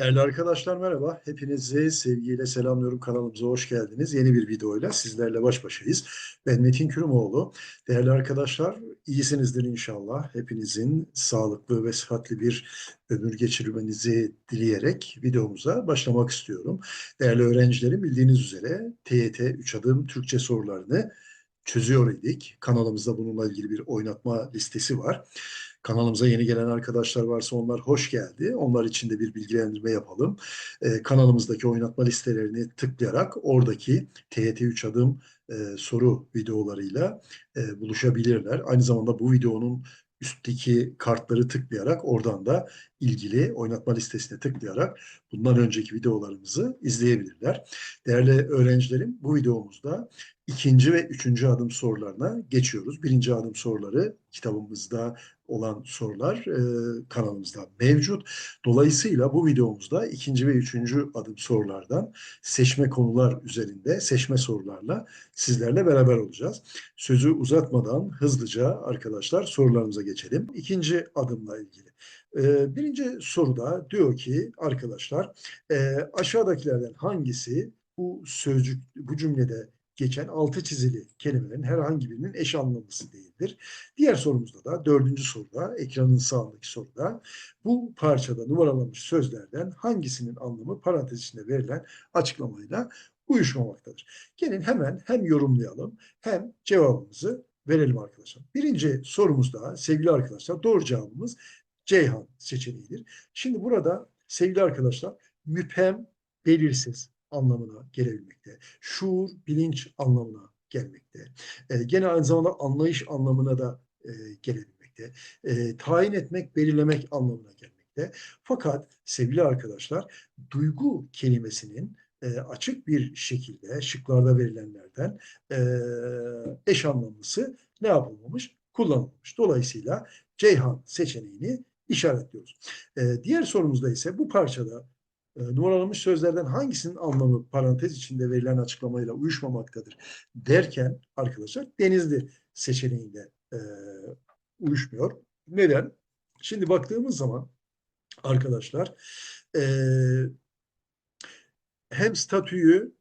Değerli arkadaşlar merhaba. Hepinizi sevgiyle selamlıyorum. Kanalımıza hoş geldiniz. Yeni bir videoyla sizlerle baş başayız. Ben Metin Kürümoğlu. Değerli arkadaşlar iyisinizdir inşallah. Hepinizin sağlıklı ve sıhhatli bir ömür geçirmenizi dileyerek videomuza başlamak istiyorum. Değerli öğrencilerim bildiğiniz üzere TYT 3 adım Türkçe sorularını çözüyor idik. Kanalımızda bununla ilgili bir oynatma listesi var. Kanalımıza yeni gelen arkadaşlar varsa onlar hoş geldi. Onlar için de bir bilgilendirme yapalım. Ee, kanalımızdaki oynatma listelerini tıklayarak oradaki TYT 3 adım e, soru videolarıyla e, buluşabilirler. Aynı zamanda bu videonun üstteki kartları tıklayarak oradan da ilgili oynatma listesine tıklayarak bundan önceki videolarımızı izleyebilirler. Değerli öğrencilerim bu videomuzda ikinci ve üçüncü adım sorularına geçiyoruz. Birinci adım soruları kitabımızda olan sorular e, kanalımızda mevcut. Dolayısıyla bu videomuzda ikinci ve üçüncü adım sorulardan seçme konular üzerinde seçme sorularla sizlerle beraber olacağız. Sözü uzatmadan hızlıca arkadaşlar sorularımıza geçelim. İkinci adımla ilgili. E, birinci soruda diyor ki arkadaşlar e, aşağıdakilerden hangisi bu sözcük bu cümlede geçen altı çizili kelimelerin herhangi birinin eş anlamlısı değildir. Diğer sorumuzda da dördüncü soruda ekranın sağındaki soruda bu parçada numaralanmış sözlerden hangisinin anlamı parantez içinde verilen açıklamayla uyuşmamaktadır. Gelin hemen hem yorumlayalım hem cevabımızı verelim arkadaşlar. Birinci sorumuzda sevgili arkadaşlar doğru cevabımız Ceyhan seçeneğidir. Şimdi burada sevgili arkadaşlar müphem belirsiz anlamına gelebilmekte. Şuur, bilinç anlamına gelmekte. E, gene aynı zamanda anlayış anlamına da e, gelebilmekte. E, tayin etmek, belirlemek anlamına gelmekte. Fakat sevgili arkadaşlar, duygu kelimesinin e, açık bir şekilde şıklarda verilenlerden e, eş anlamlısı ne yapılmamış? Kullanılmış. Dolayısıyla Ceyhan seçeneğini işaretliyoruz. E, diğer sorumuzda ise bu parçada numaralanmış sözlerden hangisinin anlamı parantez içinde verilen açıklamayla uyuşmamaktadır derken arkadaşlar Denizli seçeneğinde e, uyuşmuyor. Neden? Şimdi baktığımız zaman arkadaşlar e, hem statüyü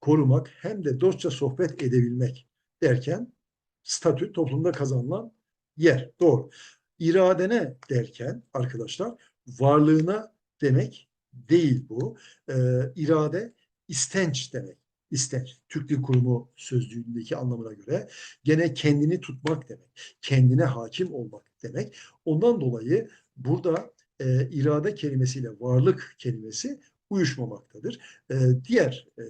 korumak hem de dostça sohbet edebilmek derken statü toplumda kazanılan yer. Doğru. İradene derken arkadaşlar varlığına demek değil bu. E, irade istenç demek. İstenç. Türk Dil Kurumu sözlüğündeki anlamına göre gene kendini tutmak demek. Kendine hakim olmak demek. Ondan dolayı burada e, irade kelimesiyle varlık kelimesi uyuşmamaktadır. E, diğer e,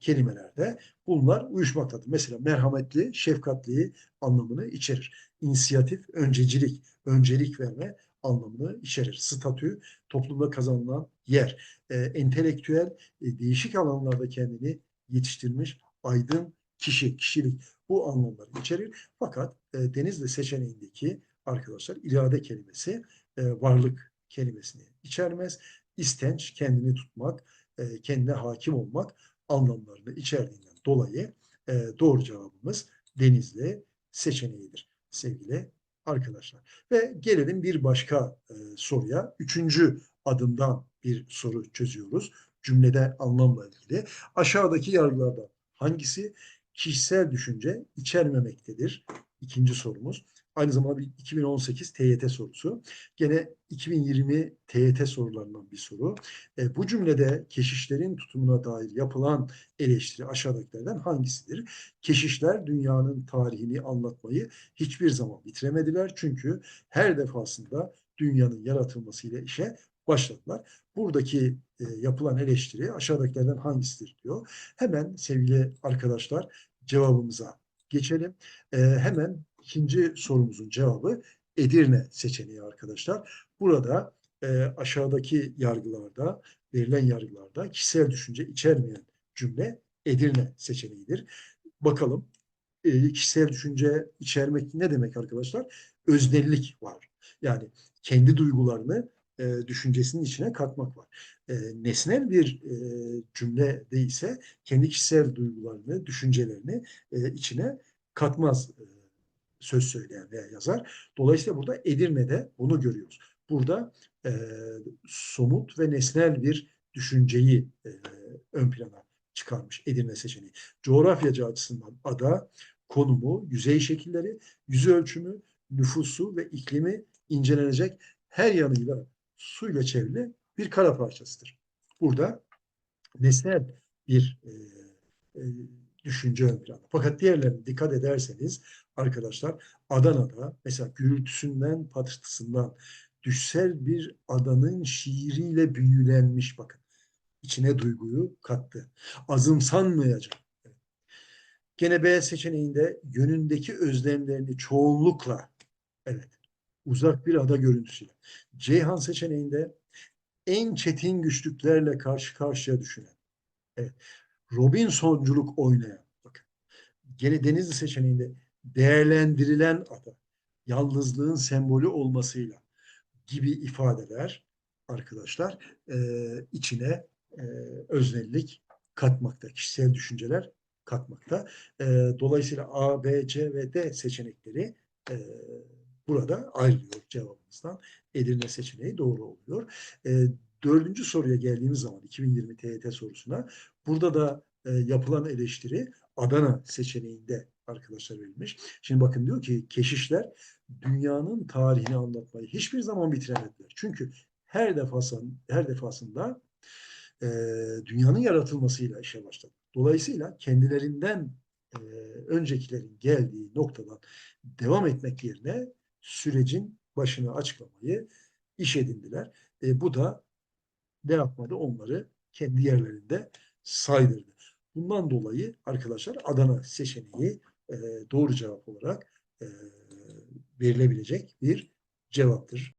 kelimelerde bunlar uyuşmaktadır. Mesela merhametli, şefkatli anlamını içerir. İnisiyatif, öncecilik, öncelik verme anlamını içerir. Statü, toplumda kazanılan yer. E, entelektüel, e, değişik alanlarda kendini yetiştirmiş aydın kişi, kişilik bu anlamları içerir. Fakat e, Denizli seçeneğindeki arkadaşlar irade kelimesi e, varlık kelimesini içermez. İstenç, kendini tutmak, e, kendine hakim olmak anlamlarını içerdiğinden dolayı e, doğru cevabımız Denizli seçeneğidir sevgili arkadaşlar. Ve gelelim bir başka e, soruya. Üçüncü adımdan bir soru çözüyoruz. Cümlede anlamla ilgili. Aşağıdaki yargılardan hangisi kişisel düşünce içermemektedir? İkinci sorumuz. Aynı zamanda bir 2018 TYT sorusu. Gene 2020 TYT sorularından bir soru. E, bu cümlede keşişlerin tutumuna dair yapılan eleştiri aşağıdakilerden hangisidir? Keşişler dünyanın tarihini anlatmayı hiçbir zaman bitiremediler. Çünkü her defasında dünyanın yaratılmasıyla işe başladılar. Buradaki e, yapılan eleştiri aşağıdakilerden hangisidir diyor. Hemen sevgili arkadaşlar cevabımıza geçelim. E, hemen ikinci sorumuzun cevabı Edirne seçeneği arkadaşlar. Burada e, aşağıdaki yargılarda, verilen yargılarda kişisel düşünce içermeyen cümle Edirne seçeneğidir. Bakalım e, kişisel düşünce içermek ne demek arkadaşlar? Öznellik var. Yani kendi duygularını e, düşüncesinin içine katmak var. E, nesnel bir e, cümle değilse kendi kişisel duygularını, düşüncelerini e, içine katmaz e, söz söyleyen veya yazar. Dolayısıyla burada Edirne'de bunu görüyoruz. burada e, somut ve nesnel bir düşünceyi e, ön plana çıkarmış Edirne seçeneği. Coğrafyacı açısından ada, konumu, yüzey şekilleri, yüz ölçümü, nüfusu ve iklimi incelenecek her yanıyla suyla çevrili bir kara parçasıdır. Burada nesnel bir e, e, düşünce ön planda. Fakat diğerlerine dikkat ederseniz arkadaşlar Adana'da mesela gürültüsünden patırtısından düşsel bir adanın şiiriyle büyülenmiş bakın. İçine duyguyu kattı. Azımsanmayacak. Gene B seçeneğinde yönündeki özlemlerini çoğunlukla evet uzak bir ada görüntüsüyle. Ceyhan seçeneğinde en çetin güçlüklerle karşı karşıya düşünen. Evet. Robinsonculuk oynayan. Bakın. Gene Denizli seçeneğinde değerlendirilen ada. Yalnızlığın sembolü olmasıyla gibi ifadeler arkadaşlar e, içine e, öznellik katmakta. Kişisel düşünceler katmakta. E, dolayısıyla A, B, C ve D seçenekleri e, burada ayrılıyor cevabımızdan. Edirne seçeneği doğru oluyor. E, dördüncü soruya geldiğimiz zaman 2020 TYT sorusuna burada da e, yapılan eleştiri Adana seçeneğinde arkadaşlar verilmiş. Şimdi bakın diyor ki keşişler dünyanın tarihini anlatmayı hiçbir zaman bitiremediler. Çünkü her defasında, her defasında e, dünyanın yaratılmasıyla işe başladı. Dolayısıyla kendilerinden e, öncekilerin geldiği noktadan devam etmek yerine sürecin başını açıklamayı iş edindiler. E, bu da ne yapmadı? Onları kendi yerlerinde saydırdı. Bundan dolayı arkadaşlar Adana seçeneği e, doğru cevap olarak e, verilebilecek bir cevaptır.